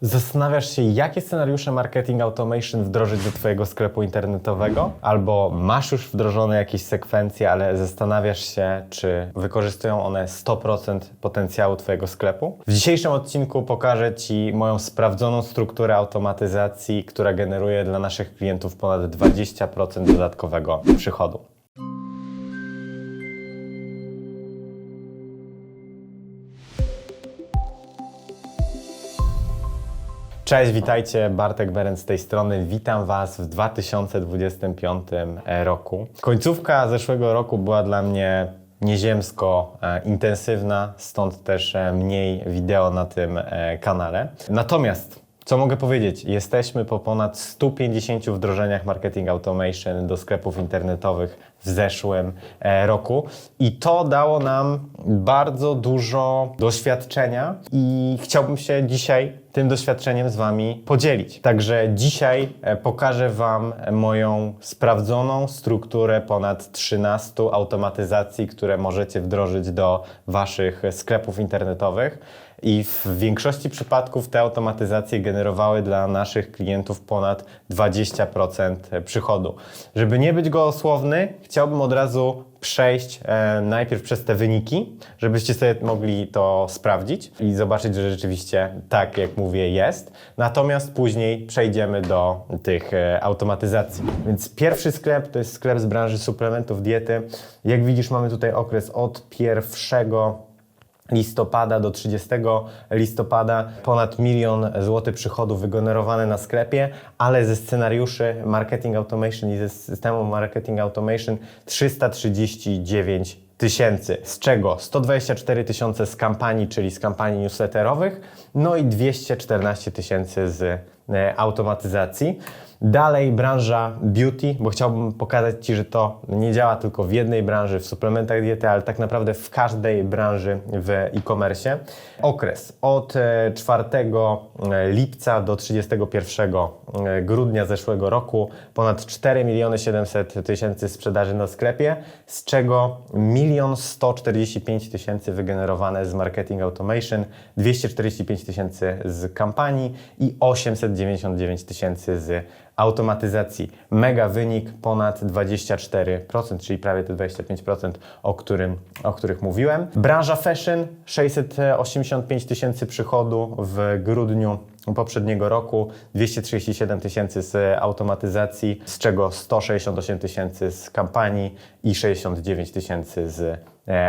Zastanawiasz się, jakie scenariusze marketing automation wdrożyć do Twojego sklepu internetowego? Albo masz już wdrożone jakieś sekwencje, ale zastanawiasz się, czy wykorzystują one 100% potencjału Twojego sklepu? W dzisiejszym odcinku pokażę Ci moją sprawdzoną strukturę automatyzacji, która generuje dla naszych klientów ponad 20% dodatkowego przychodu. Cześć, witajcie, Bartek Beren z tej strony. Witam Was w 2025 roku. Końcówka zeszłego roku była dla mnie nieziemsko e, intensywna, stąd też e, mniej wideo na tym e, kanale. Natomiast co mogę powiedzieć? Jesteśmy po ponad 150 wdrożeniach marketing automation do sklepów internetowych w zeszłym e, roku i to dało nam bardzo dużo doświadczenia i chciałbym się dzisiaj tym doświadczeniem z Wami podzielić. Także dzisiaj e, pokażę Wam moją sprawdzoną strukturę ponad 13 automatyzacji, które możecie wdrożyć do Waszych sklepów internetowych. I w większości przypadków te automatyzacje generowały dla naszych klientów ponad 20% przychodu. Żeby nie być gołosłowny, chciałbym od razu przejść e, najpierw przez te wyniki, żebyście sobie mogli to sprawdzić i zobaczyć, że rzeczywiście tak, jak mówię, jest. Natomiast później przejdziemy do tych e, automatyzacji. Więc pierwszy sklep to jest sklep z branży suplementów diety. Jak widzisz, mamy tutaj okres od pierwszego listopada do 30 listopada ponad milion złotych przychodów wygenerowane na sklepie, ale ze scenariuszy marketing automation i ze systemu marketing automation 339 tysięcy, z czego 124 tysiące z kampanii, czyli z kampanii newsletterowych, no i 214 tysięcy z e, automatyzacji. Dalej branża beauty, bo chciałbym pokazać Ci, że to nie działa tylko w jednej branży, w suplementach diety, ale tak naprawdę w każdej branży w e-commerce. Okres od e, 4 lipca do 31 grudnia zeszłego roku ponad 4 miliony 700 tysięcy sprzedaży na sklepie, z czego 1 145 tysięcy wygenerowane z marketing automation, 245 tysięcy z kampanii i 899 tysięcy z automatyzacji. Mega wynik, ponad 24%, czyli prawie te 25%, o, którym, o których mówiłem. Branża fashion, 685 tysięcy przychodu w grudniu poprzedniego roku, 237 tysięcy z automatyzacji, z czego 168 tysięcy z kampanii i 69 tysięcy z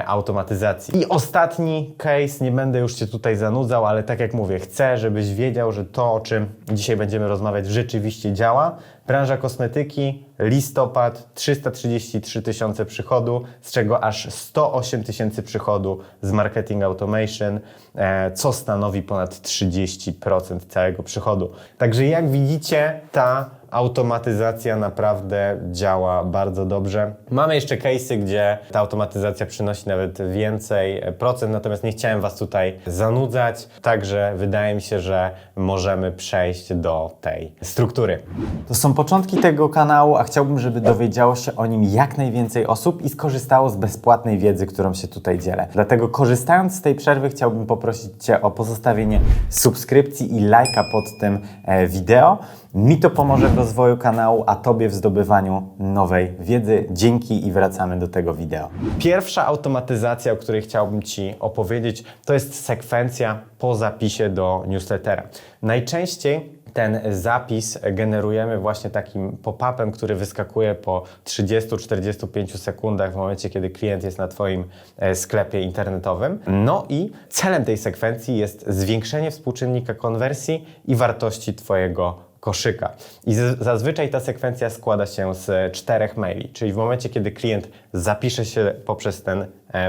automatyzacji. I ostatni case, nie będę już Cię tutaj zanudzał, ale tak jak mówię, chcę, żebyś wiedział, że to, o czym dzisiaj będziemy rozmawiać, rzeczywiście działa. Branża kosmetyki, listopad, 333 tysiące przychodu, z czego aż 108 tysięcy przychodu z marketing automation, e, co stanowi ponad 30% całego przychodu. Także jak widzicie, ta automatyzacja naprawdę działa bardzo dobrze. Mamy jeszcze case'y, gdzie ta automatyzacja przynosi nawet więcej procent, natomiast nie chciałem Was tutaj zanudzać, także wydaje mi się, że możemy przejść do tej struktury. To są początki tego kanału, a chciałbym, żeby dowiedziało się o nim jak najwięcej osób i skorzystało z bezpłatnej wiedzy, którą się tutaj dzielę. Dlatego korzystając z tej przerwy chciałbym poprosić Cię o pozostawienie subskrypcji i lajka pod tym e, wideo. Mi to pomoże w rozwoju kanału, a Tobie w zdobywaniu nowej wiedzy. Dzięki i wracamy do tego wideo. Pierwsza automatyzacja, o której chciałbym Ci opowiedzieć, to jest sekwencja po zapisie do newslettera. Najczęściej ten zapis generujemy właśnie takim pop-upem, który wyskakuje po 30-45 sekundach w momencie, kiedy klient jest na Twoim e, sklepie internetowym. No i celem tej sekwencji jest zwiększenie współczynnika konwersji i wartości Twojego koszyka. I zazwyczaj ta sekwencja składa się z czterech maili, czyli w momencie, kiedy klient zapisze się poprzez ten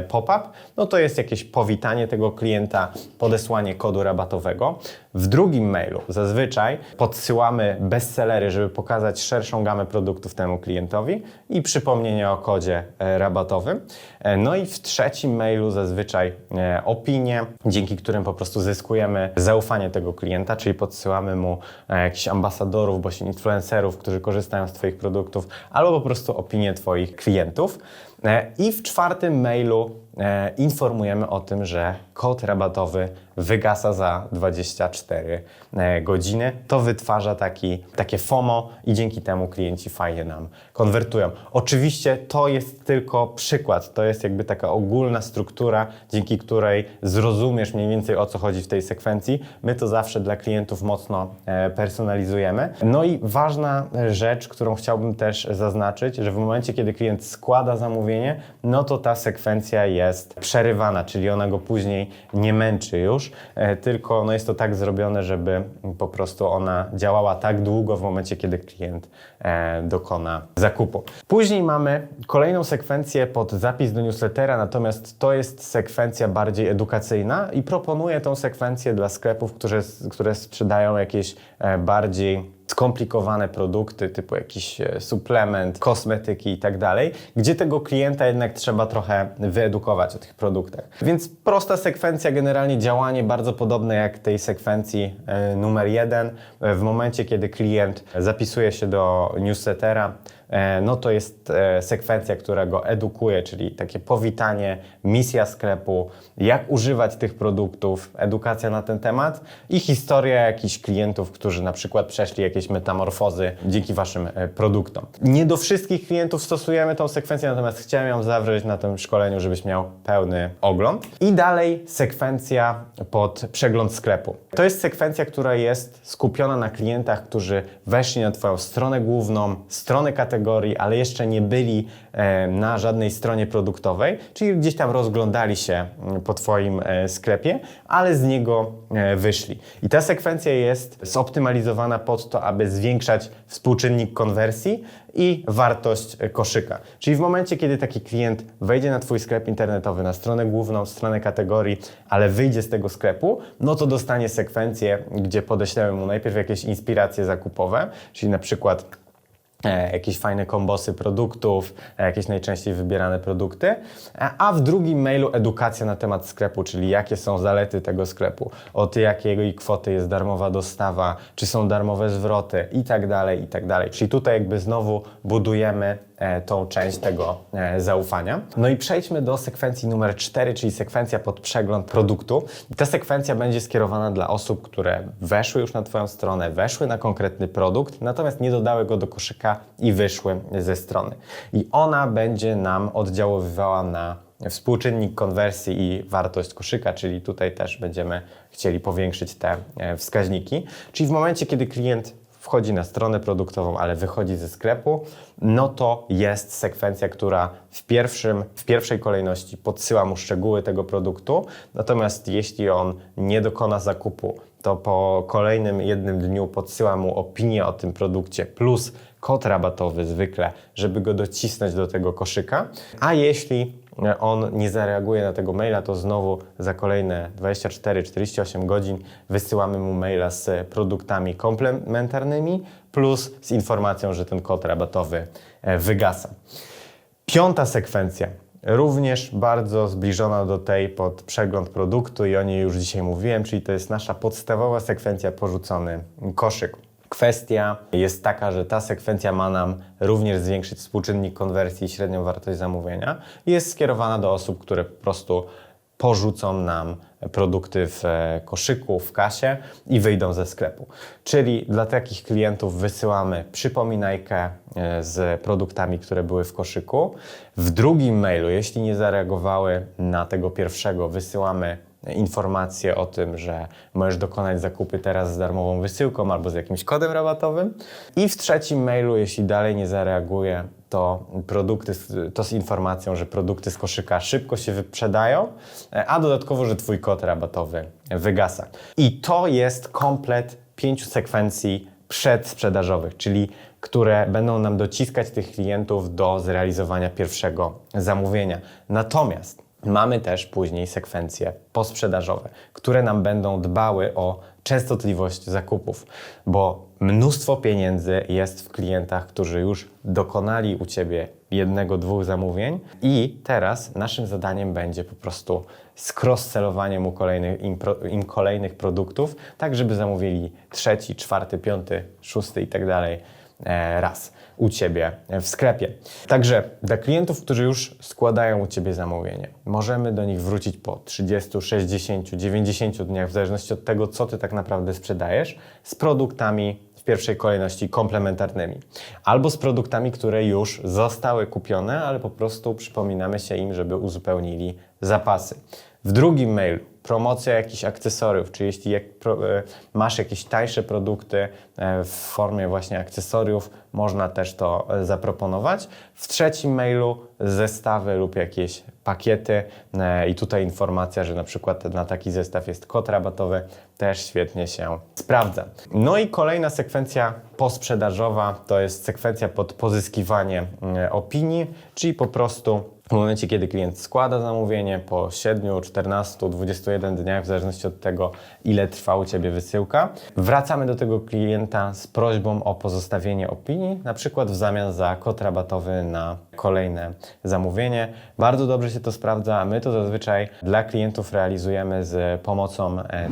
pop-up, no to jest jakieś powitanie tego klienta, podesłanie kodu rabatowego. W drugim mailu zazwyczaj podsyłamy bestsellery, żeby pokazać szerszą gamę produktów temu klientowi i przypomnienie o kodzie e, rabatowym. E, No i w trzecim mailu zazwyczaj e, opinie, dzięki którym po prostu zyskujemy zaufanie tego klienta, czyli podsyłamy mu e, jakichś ambasadorów, bądź influencerów, którzy korzystają z Twoich produktów, albo po prostu opinie Twoich klientów. E, I w czwartym mailu informujemy o tym, że kod rabatowy wygasa za 24 e, godziny. To wytwarza taki, takie FOMO i dzięki temu klienci fajnie nam konwertują. Oczywiście to jest tylko przykład, to jest jakby taka ogólna struktura, dzięki której zrozumiesz mniej więcej o co chodzi w tej sekwencji. My to zawsze dla klientów mocno e, personalizujemy. No i ważna rzecz, którą chciałbym też zaznaczyć, że w momencie, kiedy klient składa zamówienie, no to ta sekwencja jest przerywana, czyli ona go później nie męczy już, e, tylko no jest to tak zrobione, żeby po prostu ona działała tak długo w momencie, kiedy klient e, dokona zakupu. Później mamy kolejną sekwencję pod zapis do newslettera, natomiast to jest sekwencja bardziej edukacyjna i proponuję tą sekwencję dla sklepów, które, które sprzedają jakieś e, bardziej skomplikowane produkty, typu jakiś e, suplement, kosmetyki i tak dalej, gdzie tego klienta jednak trzeba trochę wyedukować o tych produktach. Więc prosta sekwencja, generalnie działanie bardzo podobne jak tej sekwencji e, numer jeden. E, W momencie, kiedy klient zapisuje się do newslettera, no to jest e, sekwencja, która go edukuje, czyli takie powitanie, misja sklepu, jak używać tych produktów, edukacja na ten temat i historia jakichś klientów, którzy na przykład przeszli jakieś metamorfozy dzięki Waszym e, produktom. Nie do wszystkich klientów stosujemy tą sekwencję, natomiast chciałem ją zawrzeć na tym szkoleniu, żebyś miał pełny ogląd. I dalej sekwencja pod przegląd sklepu. To jest sekwencja, która jest skupiona na klientach, którzy weszli na Twoją stronę główną, stronę kategorii, ale jeszcze nie byli e, na żadnej stronie produktowej, czyli gdzieś tam rozglądali się mm, po Twoim e, sklepie, ale z niego e, wyszli. I ta sekwencja jest zoptymalizowana pod to, aby zwiększać współczynnik konwersji i wartość koszyka. Czyli w momencie, kiedy taki klient wejdzie na Twój sklep internetowy, na stronę główną, stronę kategorii, ale wyjdzie z tego sklepu, no to dostanie sekwencję, gdzie podeślemy mu najpierw jakieś inspiracje zakupowe, czyli na przykład jakieś fajne kombosy produktów, e, jakieś najczęściej wybierane produkty, e, a w drugim mailu edukacja na temat sklepu, czyli jakie są zalety tego sklepu, od jakiej kwoty jest darmowa dostawa, czy są darmowe zwroty i tak dalej, i tak dalej. Czyli tutaj jakby znowu budujemy e, tą część tego e, zaufania. No i przejdźmy do sekwencji numer 4, czyli sekwencja pod przegląd produktu. Ta sekwencja będzie skierowana dla osób, które weszły już na Twoją stronę, weszły na konkretny produkt, natomiast nie dodały go do koszyka i wyszły ze strony. I ona będzie nam oddziaływała na współczynnik konwersji i wartość koszyka, czyli tutaj też będziemy chcieli powiększyć te e, wskaźniki. Czyli w momencie, kiedy klient wchodzi na stronę produktową, ale wychodzi ze sklepu, no to jest sekwencja, która w, pierwszym, w pierwszej kolejności podsyła mu szczegóły tego produktu, natomiast jeśli on nie dokona zakupu, to po kolejnym jednym dniu podsyła mu opinię o tym produkcie plus kod rabatowy zwykle, żeby go docisnąć do tego koszyka, a jeśli on nie zareaguje na tego maila, to znowu za kolejne 24-48 godzin wysyłamy mu maila z produktami komplementarnymi plus z informacją, że ten kod rabatowy e, wygasa. Piąta sekwencja, również bardzo zbliżona do tej pod przegląd produktu i o niej już dzisiaj mówiłem, czyli to jest nasza podstawowa sekwencja porzucony koszyk. Kwestia jest taka, że ta sekwencja ma nam również zwiększyć współczynnik konwersji i średnią wartość zamówienia. Jest skierowana do osób, które po prostu porzucą nam produkty w e, koszyku, w kasie i wyjdą ze sklepu. Czyli dla takich klientów wysyłamy przypominajkę e, z produktami, które były w koszyku. W drugim mailu, jeśli nie zareagowały na tego pierwszego, wysyłamy informację o tym, że możesz dokonać zakupy teraz z darmową wysyłką albo z jakimś kodem rabatowym. I w trzecim mailu, jeśli dalej nie zareaguje, to produkty, to z informacją, że produkty z koszyka szybko się wyprzedają, a dodatkowo, że Twój kod rabatowy wygasa. I to jest komplet pięciu sekwencji przedsprzedażowych, czyli które będą nam dociskać tych klientów do zrealizowania pierwszego zamówienia. Natomiast mamy też później sekwencje posprzedażowe, które nam będą dbały o częstotliwość zakupów, bo mnóstwo pieniędzy jest w klientach, którzy już dokonali u Ciebie jednego, dwóch zamówień i teraz naszym zadaniem będzie po prostu skroscelowanie mu kolejnych, im, im kolejnych produktów, tak żeby zamówili trzeci, czwarty, piąty, szósty i tak dalej raz u Ciebie w sklepie. Także dla klientów, którzy już składają u Ciebie zamówienie, możemy do nich wrócić po 30, 60, 90 dniach, w zależności od tego, co Ty tak naprawdę sprzedajesz, z produktami w pierwszej kolejności komplementarnymi, albo z produktami, które już zostały kupione, ale po prostu przypominamy się im, żeby uzupełnili zapasy. W drugim mailu promocja jakichś akcesoriów, czy jeśli jak pro, e, masz jakieś tańsze produkty e, w formie właśnie akcesoriów, można też to e, zaproponować. W trzecim mailu zestawy lub jakieś pakiety i tutaj informacja, że na przykład na taki zestaw jest kod rabatowy, też świetnie się sprawdza. No i kolejna sekwencja posprzedażowa to jest sekwencja pod pozyskiwanie e, opinii, czyli po prostu w momencie, kiedy klient składa zamówienie po 7, 14, 21 dniach, w zależności od tego, ile trwa u Ciebie wysyłka, wracamy do tego klienta z prośbą o pozostawienie opinii, na przykład w zamian za kod rabatowy na kolejne zamówienie. Bardzo dobrze się to sprawdza. My to zazwyczaj dla klientów realizujemy z pomocą e,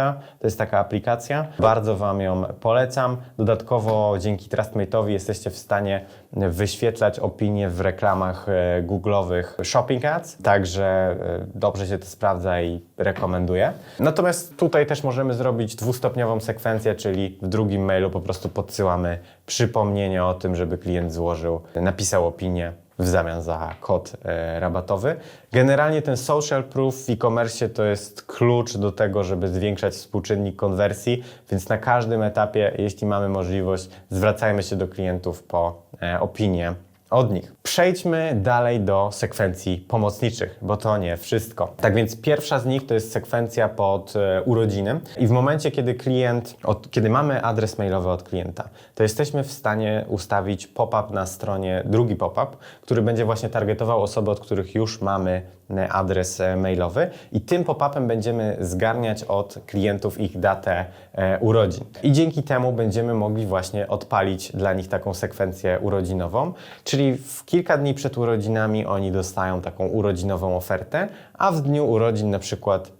Trustmate'a. To jest taka aplikacja. Bardzo Wam ją polecam. Dodatkowo dzięki Trustmate'owi jesteście w stanie wyświetlać opinie w reklamach e, Google'owych Shopping Ads, także e, dobrze się to sprawdza i rekomenduję. Natomiast tutaj też możemy zrobić dwustopniową sekwencję, czyli w drugim mailu po prostu podsyłamy przypomnienie o tym, żeby klient złożył, napisał opinię w zamian za kod e, rabatowy. Generalnie ten social proof w e-commerce to jest klucz do tego, żeby zwiększać współczynnik konwersji, więc na każdym etapie, jeśli mamy możliwość, zwracajmy się do klientów po e, opinię od nich. Przejdźmy dalej do sekwencji pomocniczych, bo to nie wszystko. Tak więc pierwsza z nich to jest sekwencja pod e, urodziny i w momencie, kiedy klient, od, kiedy mamy adres mailowy od klienta, to jesteśmy w stanie ustawić pop-up na stronie, drugi pop-up, który będzie właśnie targetował osoby, od których już mamy adres e, mailowy i tym pop-upem będziemy zgarniać od klientów ich datę e, urodzin. I dzięki temu będziemy mogli właśnie odpalić dla nich taką sekwencję urodzinową, czyli w kilka dni przed urodzinami oni dostają taką urodzinową ofertę, a w dniu urodzin na przykład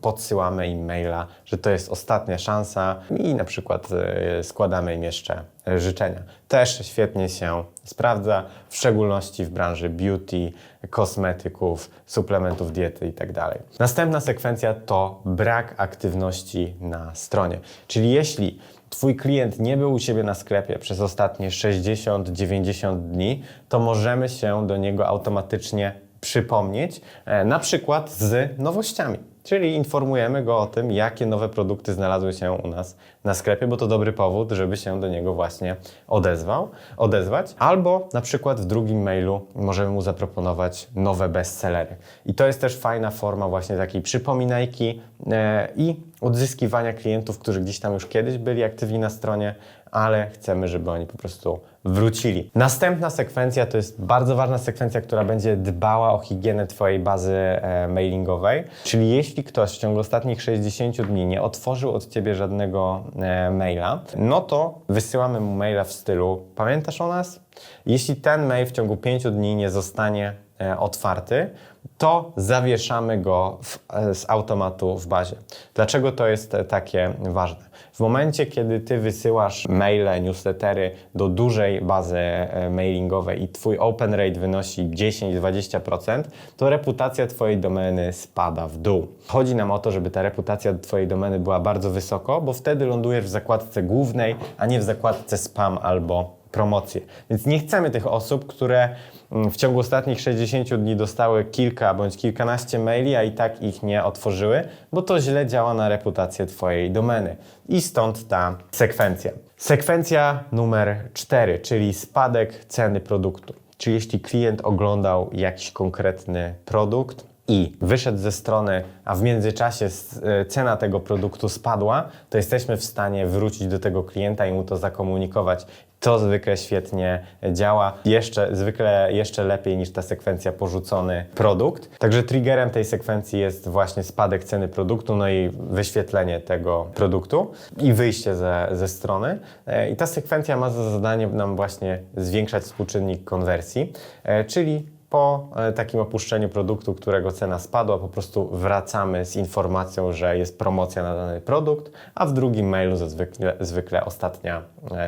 podsyłamy im maila, że to jest ostatnia szansa i na przykład e, składamy im jeszcze e, życzenia. Też świetnie się sprawdza, w szczególności w branży beauty, kosmetyków, suplementów diety itd. Następna sekwencja to brak aktywności na stronie. Czyli jeśli Twój klient nie był u Ciebie na sklepie przez ostatnie 60-90 dni, to możemy się do niego automatycznie przypomnieć, e, na przykład z nowościami. Czyli informujemy go o tym, jakie nowe produkty znalazły się u nas na sklepie, bo to dobry powód, żeby się do niego właśnie odezwał, odezwać. Albo na przykład w drugim mailu możemy mu zaproponować nowe bestsellery. I to jest też fajna forma właśnie takiej przypominajki e, i odzyskiwania klientów, którzy gdzieś tam już kiedyś byli aktywni na stronie, ale chcemy, żeby oni po prostu wrócili. Następna sekwencja to jest bardzo ważna sekwencja, która będzie dbała o higienę Twojej bazy e, mailingowej. Czyli jeśli ktoś w ciągu ostatnich 60 dni nie otworzył od Ciebie żadnego e, maila, no to wysyłamy mu maila w stylu pamiętasz o nas? Jeśli ten mail w ciągu 5 dni nie zostanie e, otwarty, to zawieszamy go w, e, z automatu w bazie. Dlaczego to jest e, takie ważne? W momencie, kiedy ty wysyłasz maile, newslettery do dużej bazy e, mailingowej i twój open rate wynosi 10-20%, to reputacja twojej domeny spada w dół. Chodzi nam o to, żeby ta reputacja twojej domeny była bardzo wysoko, bo wtedy lądujesz w zakładce głównej, a nie w zakładce spam albo promocje. Więc nie chcemy tych osób, które mm, w ciągu ostatnich 60 dni dostały kilka bądź kilkanaście maili, a i tak ich nie otworzyły, bo to źle działa na reputację Twojej domeny. I stąd ta sekwencja. Sekwencja numer 4, czyli spadek ceny produktu. Czyli jeśli klient oglądał jakiś konkretny produkt, i wyszedł ze strony, a w międzyczasie e, cena tego produktu spadła, to jesteśmy w stanie wrócić do tego klienta i mu to zakomunikować. To zwykle świetnie działa, jeszcze, zwykle jeszcze lepiej niż ta sekwencja porzucony produkt. Także triggerem tej sekwencji jest właśnie spadek ceny produktu, no i wyświetlenie tego produktu i wyjście ze, ze strony. E, I ta sekwencja ma za zadanie nam właśnie zwiększać współczynnik konwersji, e, czyli po e, takim opuszczeniu produktu, którego cena spadła, po prostu wracamy z informacją, że jest promocja na dany produkt, a w drugim mailu zazwykle zwykle ostatnia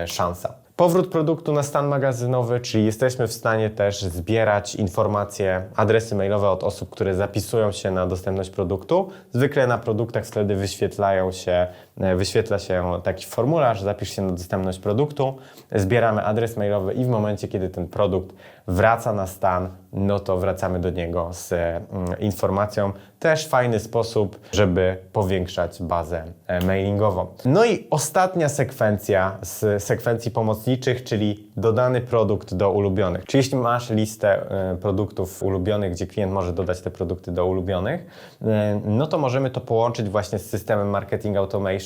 szansa. Powrót produktu na stan magazynowy, czyli jesteśmy w stanie też zbierać informacje, adresy mailowe od osób, które zapisują się na dostępność produktu. Zwykle na produktach wtedy wyświetlają się, wyświetla się taki formularz, zapisz się na dostępność produktu, zbieramy adres mailowy i w momencie, kiedy ten produkt wraca na stan, no to wracamy do niego z mm, informacją. Też fajny sposób, żeby powiększać bazę e, mailingową. No i ostatnia sekwencja z sekwencji pomocniczych, czyli dodany produkt do ulubionych. Czyli jeśli masz listę e, produktów ulubionych, gdzie klient może dodać te produkty do ulubionych, e, no to możemy to połączyć właśnie z systemem marketing automation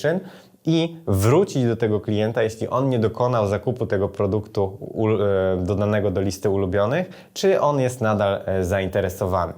i wrócić do tego klienta, jeśli on nie dokonał zakupu tego produktu e, dodanego do listy ulubionych, czy on jest nadal e, zainteresowany.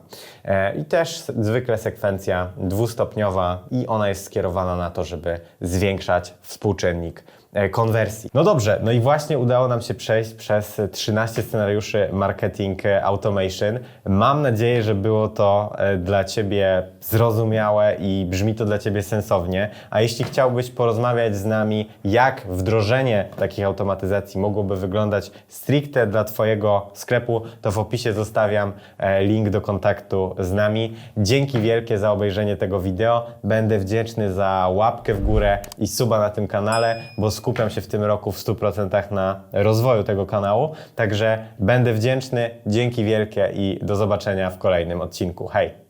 E, I też zwykle sekwencja dwustopniowa i ona jest skierowana na to, żeby zwiększać współczynnik konwersji. No dobrze, no i właśnie udało nam się przejść przez 13 scenariuszy marketing e, automation. Mam nadzieję, że było to e, dla Ciebie zrozumiałe i brzmi to dla Ciebie sensownie. A jeśli chciałbyś porozmawiać z nami, jak wdrożenie takich automatyzacji mogłoby wyglądać stricte dla Twojego sklepu, to w opisie zostawiam e, link do kontaktu z nami. Dzięki wielkie za obejrzenie tego wideo. Będę wdzięczny za łapkę w górę i suba na tym kanale, bo skupiam się w tym roku w 100% na rozwoju tego kanału. Także będę wdzięczny. Dzięki wielkie i do zobaczenia w kolejnym odcinku. Hej!